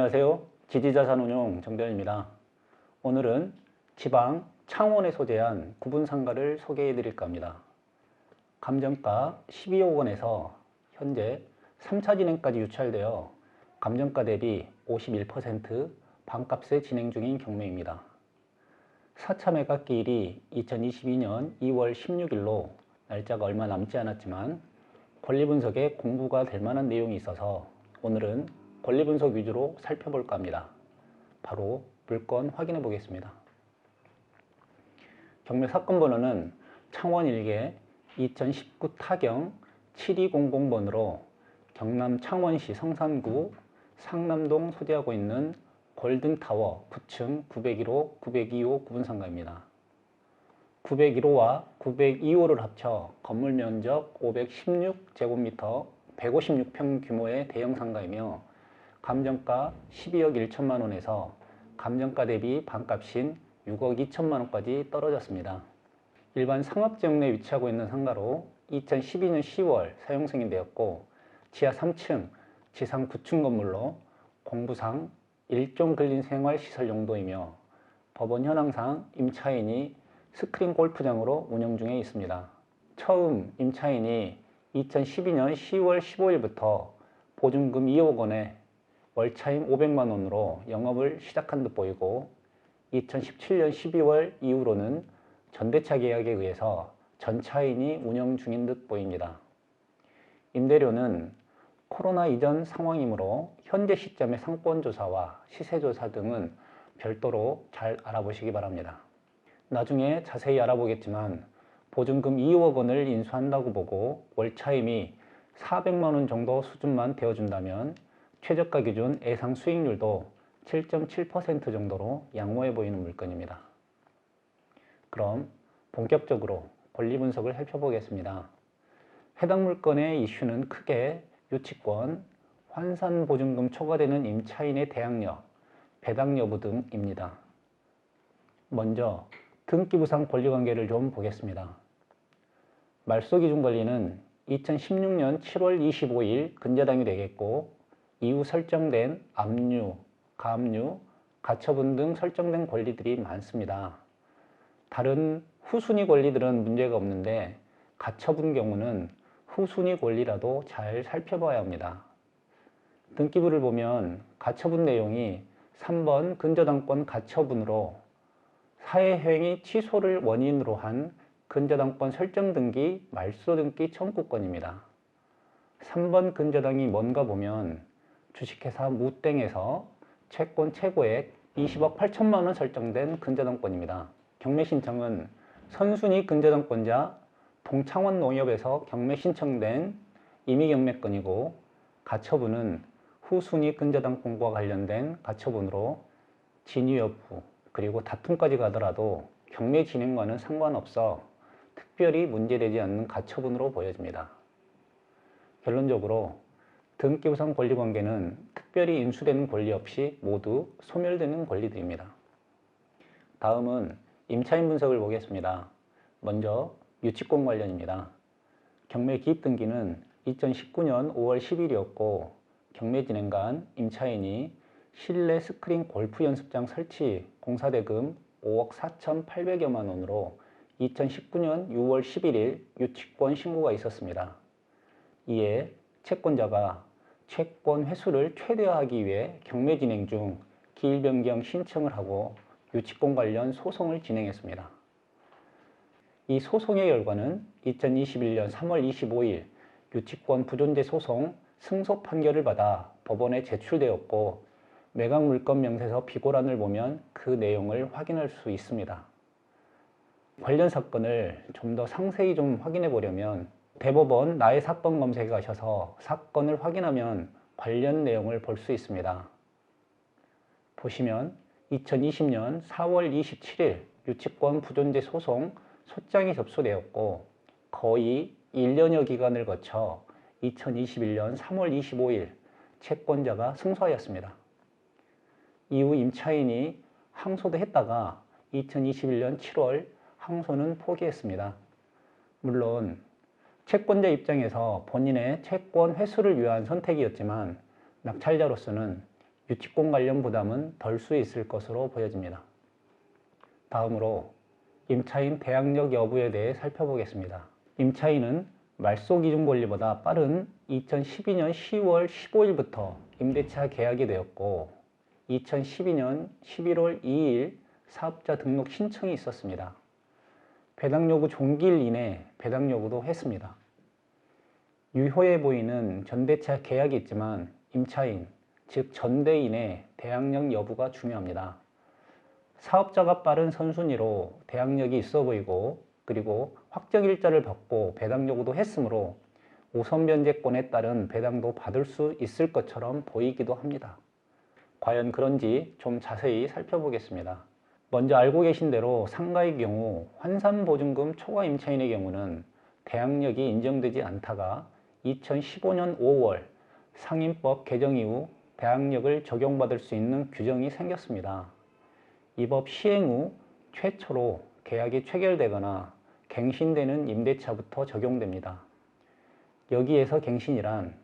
안녕하세요. 지지자산운용 정대현입니다. 오늘은 지방 창원에 소재한 구분 상가를 소개해 드릴까 합니다. 감정가 12억 원에서 현재 3차 진행까지 유찰되어 감정가 대비 51% 반값에 진행 중인 경매입니다. 4차 매각기일이 2022년 2월 16일로 날짜가 얼마 남지 않았지만 권리 분석에 공부가 될 만한 내용이 있어서 오늘은 권리 분석 위주로 살펴볼까 합니다. 바로 물건 확인해 보겠습니다. 경매 사건 번호는 창원 1개 2019 타경 7200번으로 경남 창원시 성산구 상남동 소재하고 있는 골든타워 9층 901호, 902호 구분상가입니다. 901호와 902호를 합쳐 건물 면적 516제곱미터 156평 규모의 대형 상가이며 감정가 12억 1천만 원에서 감정가 대비 반값인 6억 2천만 원까지 떨어졌습니다. 일반 상업지역 내 위치하고 있는 상가로 2012년 10월 사용 승인되었고 지하 3층, 지상 9층 건물로 공부상 일종 근린 생활 시설 용도이며 법원 현황상 임차인이 스크린 골프장으로 운영 중에 있습니다. 처음 임차인이 2012년 10월 15일부터 보증금 2억 원에 월차임 500만 원으로 영업을 시작한 듯 보이고 2017년 12월 이후로는 전대차 계약에 의해서 전차인이 운영 중인 듯 보입니다. 임대료는 코로나 이전 상황이므로 현재 시점의 상권조사와 시세조사 등은 별도로 잘 알아보시기 바랍니다. 나중에 자세히 알아보겠지만 보증금 2억 원을 인수한다고 보고 월차임이 400만 원 정도 수준만 되어준다면 최저가 기준 예상 수익률도 7.7% 정도로 양호해 보이는 물건입니다. 그럼 본격적으로 권리 분석을 살펴보겠습니다. 해당 물건의 이슈는 크게 유치권, 환산 보증금 초과되는 임차인의 대항력, 배당 여부 등입니다. 먼저 등기부상 권리관계를 좀 보겠습니다. 말소 기준 권리는 2016년 7월 25일 근저당이 되겠고 이후 설정된 압류, 가압류, 가처분 등 설정된 권리들이 많습니다. 다른 후순위 권리들은 문제가 없는데 가처분 경우는 후순위 권리라도 잘 살펴봐야 합니다. 등기부를 보면 가처분 내용이 3번 근저당권 가처분으로 사회행위 취소를 원인으로 한 근저당권 설정 등기 말소 등기 청구권입니다. 3번 근저당이 뭔가 보면 주식회사 무땡에서 채권 최고액 20억 8천만 원 설정된 근저당권입니다. 경매 신청은 선순위 근저당권자 동창원 농협에서 경매 신청된 임의경매권이고 가처분은 후순위 근저당권과 관련된 가처분으로 진위 여부 그리고 다툼까지 가더라도 경매 진행과는 상관없어 특별히 문제되지 않는 가처분으로 보여집니다. 결론적으로 등기부상 권리관계는 특별히 인수되는 권리 없이 모두 소멸되는 권리들입니다. 다음은 임차인 분석을 보겠습니다. 먼저 유치권 관련입니다. 경매 기입 등기는 2019년 5월 10일이었고 경매 진행간 임차인이 실내 스크린 골프 연습장 설치 공사대금 5억 4,800여만 원으로 2019년 6월 11일 유치권 신고가 있었습니다. 이에 채권자가 채권 회수를 최대화하기 위해 경매 진행 중 기일 변경 신청을 하고 유치권 관련 소송을 진행했습니다. 이 소송의 결과는 2021년 3월 25일 유치권 부존재 소송 승소 판결을 받아 법원에 제출되었고 매각 물건 명세서 비고란을 보면 그 내용을 확인할 수 있습니다. 관련 사건을 좀 더 상세히 좀 확인해 보려면 대법원 나의 사건 검색에 가셔서 사건을 확인하면 관련 내용을 볼 수 있습니다. 보시면 2020년 4월 27일 유치권 부존재 소송 소장이 접수되었고 거의 1년여 기간을 거쳐 2021년 3월 25일 채권자가 승소하였습니다. 이후 임차인이 항소도 했다가 2021년 7월 항소는 포기했습니다. 물론 채권자 입장에서 본인의 채권 회수를 위한 선택이었지만 낙찰자로서는 유치권 관련 부담은 덜 수 있을 것으로 보여집니다. 다음으로 임차인 대항력 여부에 대해 살펴보겠습니다. 임차인은 말소 기준 권리보다 빠른 2012년 10월 15일부터 임대차 계약이 되었고 2012년 11월 2일 사업자 등록 신청이 있었습니다. 배당 요구 종기일 이내 배당 요구도 했습니다. 유효해 보이는 전대차 계약이 있지만 임차인, 즉 전대인의 대항력 여부가 중요합니다. 사업자가 빠른 선순위로 대항력이 있어 보이고 그리고 확정 일자를 받고 배당 요구도 했으므로 우선 변제권에 따른 배당도 받을 수 있을 것처럼 보이기도 합니다. 과연 그런지 좀 자세히 살펴보겠습니다. 먼저 알고 계신 대로 상가의 경우 환산보증금 초과 임차인의 경우는 대항력이 인정되지 않다가 2015년 5월 상임법 개정 이후 대항력을 적용받을 수 있는 규정이 생겼습니다. 이 법 시행 후 최초로 계약이 체결되거나 갱신되는 임대차부터 적용됩니다. 여기에서 갱신이란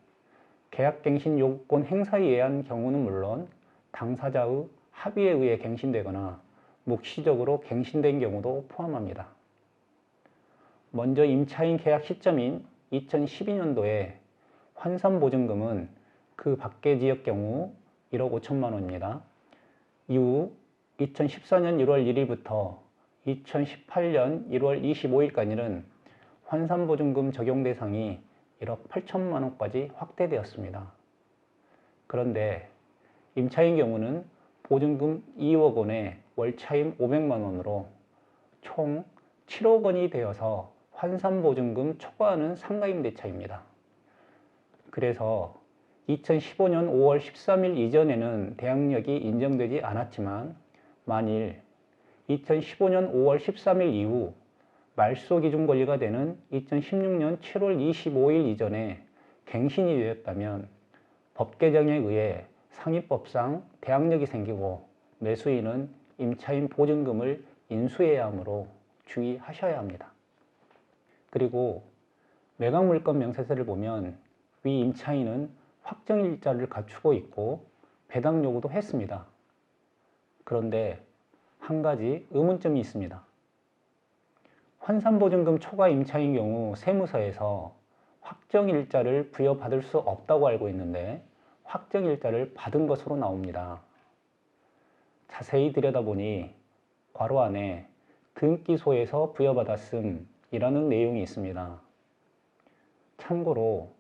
계약갱신 요구권 행사에 의한 경우는 물론 당사자의 합의에 의해 갱신되거나 묵시적으로 갱신된 경우도 포함합니다. 먼저 임차인 계약 시점인 2012년도에 환산보증금은 그 밖의 지역 경우 1억 5천만 원입니다. 이후 2014년 1월 1일부터 2018년 1월 25일까지는 환산보증금 적용 대상이 1억 8천만 원까지 확대되었습니다. 그런데 임차인 경우는 보증금 2억 원에 월차임 500만 원으로 총 7억 원이 되어서 환산보증금 초과하는 상가임대차입니다. 그래서 2015년 5월 13일 이전에는 대항력이 인정되지 않았지만 만일 2015년 5월 13일 이후 말소 기준 권리가 되는 2016년 7월 25일 이전에 갱신이 되었다면 법 개정에 의해 상위법상 대항력이 생기고 매수인은 임차인 보증금을 인수해야 하므로 주의하셔야 합니다. 그리고 매각물건 명세서를 보면 위 임차인은 확정일자를 갖추고 있고 배당 요구도 했습니다. 그런데 한 가지 의문점이 있습니다. 환산보증금 초과 임차인 경우 세무서에서 확정일자를 부여받을 수 없다고 알고 있는데 확정일자를 받은 것으로 나옵니다. 자세히 들여다보니 괄호 안에 등기소에서 부여받았음 이라는 내용이 있습니다. 참고로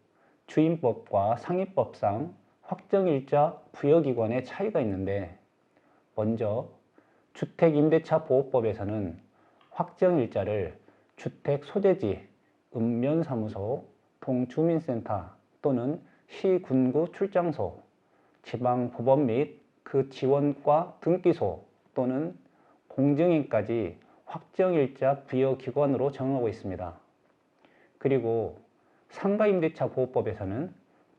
주임법과 상위법상 확정일자 부여기관의 차이가 있는데 먼저 주택임대차보호법에서는 확정일자를 주택 소재지, 읍면사무소, 동주민센터 또는 시군구 출장소, 지방법원 및 그 지원과 등기소 또는 공증인까지 확정일자 부여 기관으로 정하고 있습니다. 그리고 상가임대차 보호법에서는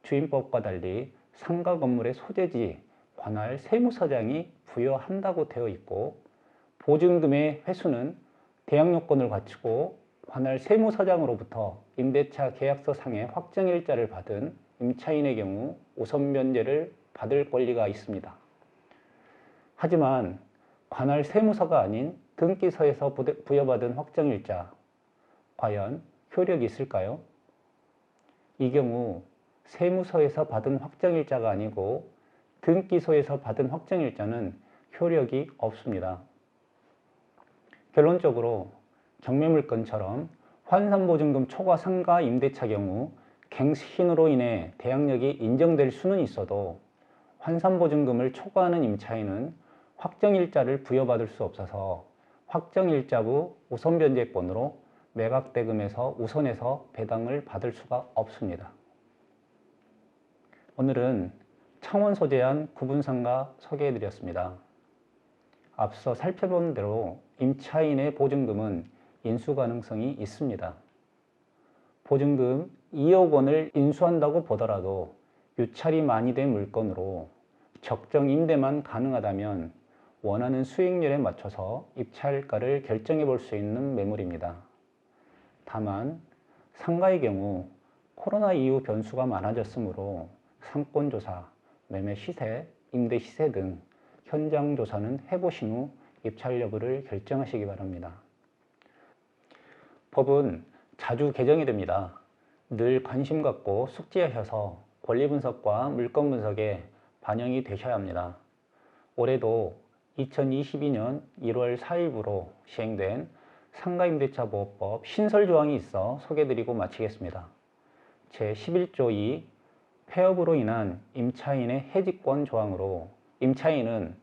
주임법과 달리 상가 건물의 소재지, 관할 세무서장이 부여한다고 되어 있고 보증금의 회수는 대항 요건을 갖추고 관할 세무서장으로부터 임대차 계약서 상의 확정일자를 받은 임차인의 경우 우선 면제를 받을 권리가 있습니다. 하지만 관할 세무서가 아닌 등기서에서 부여받은 확정일자 과연 효력이 있을까요? 이 경우 세무서에서 받은 확정일자가 아니고 등기소에서 받은 확정일자는 효력이 없습니다. 결론적으로 경매물건처럼 환산보증금 초과 상가 임대차 경우 갱신으로 인해 대항력이 인정될 수는 있어도 환산보증금을 초과하는 임차인은 확정일자를 부여받을 수 없어서 확정일자부 우선변제권으로 매각대금에서 우선해서 배당을 받을 수가 없습니다. 오늘은 창원 소재한 구분상가 소개해드렸습니다. 앞서 살펴본 대로 임차인의 보증금은 인수 가능성이 있습니다. 보증금 2억 원을 인수한다고 보더라도 유찰이 많이 된 물건으로 적정 임대만 가능하다면 원하는 수익률에 맞춰서 입찰가를 결정해 볼 수 있는 매물입니다. 다만 상가의 경우 코로나 이후 변수가 많아졌으므로 상권조사, 매매 시세, 임대 시세 등 현장 조사는 해보신 후 입찰 여부를 결정하시기 바랍니다. 법은 자주 개정이 됩니다. 늘 관심 갖고 숙지하셔서 권리 분석과 물건 분석에 반영이 되셔야 합니다. 올해도 2022년 1월 4일부로 시행된 상가임대차 보호법 신설 조항이 있어 소개드리고 마치겠습니다. 제11조 2 폐업으로 인한 임차인의 해지권 조항으로 임차인은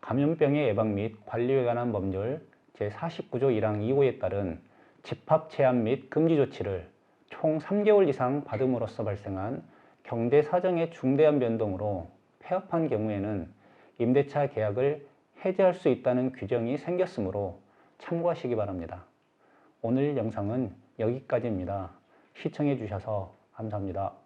감염병의 예방 및 관리에 관한 법률 제49조 1항 2호에 따른 집합 제한 및 금지 조치를 총 3개월 이상 받음으로써 발생한 경제 사정의 중대한 변동으로 폐업한 경우에는 임대차 계약을 해지할 수 있다는 규정이 생겼으므로 참고하시기 바랍니다. 오늘 영상은 여기까지입니다. 시청해 주셔서 감사합니다.